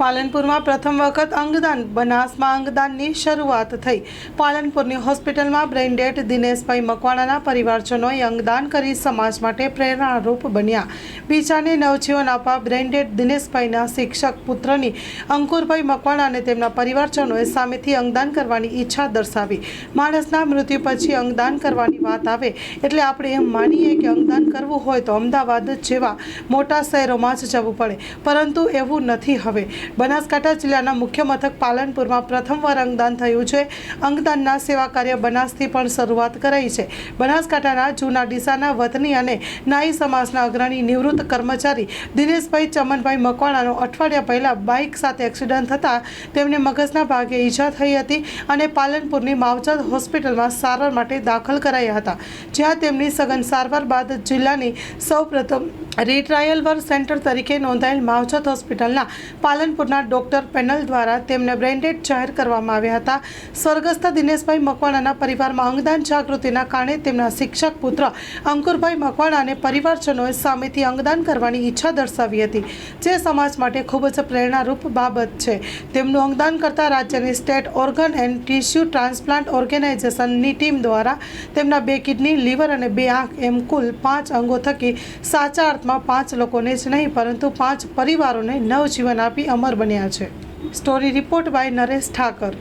પાલનપુરમાં પ્રથમ વખત અંગદાન બનાસમાં અંગદાનની શરૂઆત થઈ. પાલનપુરની હોસ્પિટલમાં બ્રેન્ડેડ દિનેશભાઈ મકવાણાના પરિવારજનોએ અંગદાન કરી સમાજ માટે પ્રેરણારૂપ બન્યા. બીજાને નવજીવન આપવા બ્રેન્ડેડ દિનેશભાઈના શિક્ષક પુત્રની અંકુરભાઈ મકવાણા અને તેમના પરિવારજનોએ સામેથી અંગદાન કરવાની ઈચ્છા દર્શાવી. માણસના મૃત્યુ પછી અંગદાન કરવાની વાત આવે એટલે આપણે એમ માનીએ કે અંગદાન કરવું હોય તો અમદાવાદ જેવા મોટા શહેરોમાં જ જવું પડે. પરંતુ એવું નથી હવે. બનાસકાંઠા જિલ્લાના મુખ્ય મથક પાલનપુરમાં પ્રથમવાર અંગદાન થયું છે. અંગદાનના સેવા કાર્ય બનાસથી પણ શરૂઆત કરાઈ છે. બનાસકાંઠાના જૂના ડીસાના વતની અને નાઈ સમાજના અગ્રણી નિવૃત્ત કર્મચારી દિનેશભાઈ ચમનભાઈ મકવાણાનો અઠવાડિયા પહેલાં બાઇક સાથે એક્સિડન્ટ થતાં તેમને મગજના ભાગે ઈજા થઈ હતી અને પાલનપુરની માવજત હોસ્પિટલમાં સારવાર માટે દાખલ કરાયા હતા. જ્યાં તેમની સઘન સારવાર બાદ જિલ્લાની સૌપ્રથમ રીટ્રાયલ વર્ક સેન્ટર તરીકે નોંધાયેલ માવજત હોસ્પિટલના પાલનપુરના ડોક્ટર પેનલ દ્વારા તેમને બ્રેન્ડેડ જાહેર કરવામાં આવ્યા હતા. સ્વર્ગસ્થ દિનેશભાઈ મકવાણાના પરિવારમાં અંગદાન જાગૃતિના કારણે તેમના શિક્ષક પુત્ર અંકુરભાઈ મકવાણા અને પરિવારજનોએ સામેથી અંગદાન કરવાની ઈચ્છા દર્શાવી હતી. જે સમાજ માટે ખૂબ જ પ્રેરણારૂપ બાબત છે. તેમનું અંગદાન કરતા રાજ્યની state organ and tissue transplant ઓર્ગેનાઇઝેશનની team દ્વારા તેમના બે કિડની, લીવર અને બે આંખ એમ કુલ પાંચ અંગો થકી સાચા અર્થમાં પાંચ લોકોને જ નહીં, પરંતુ પાંચ પરિવારોને નવજીવન આપી અમર બન્યા છે. Story report by Naresh Thakar.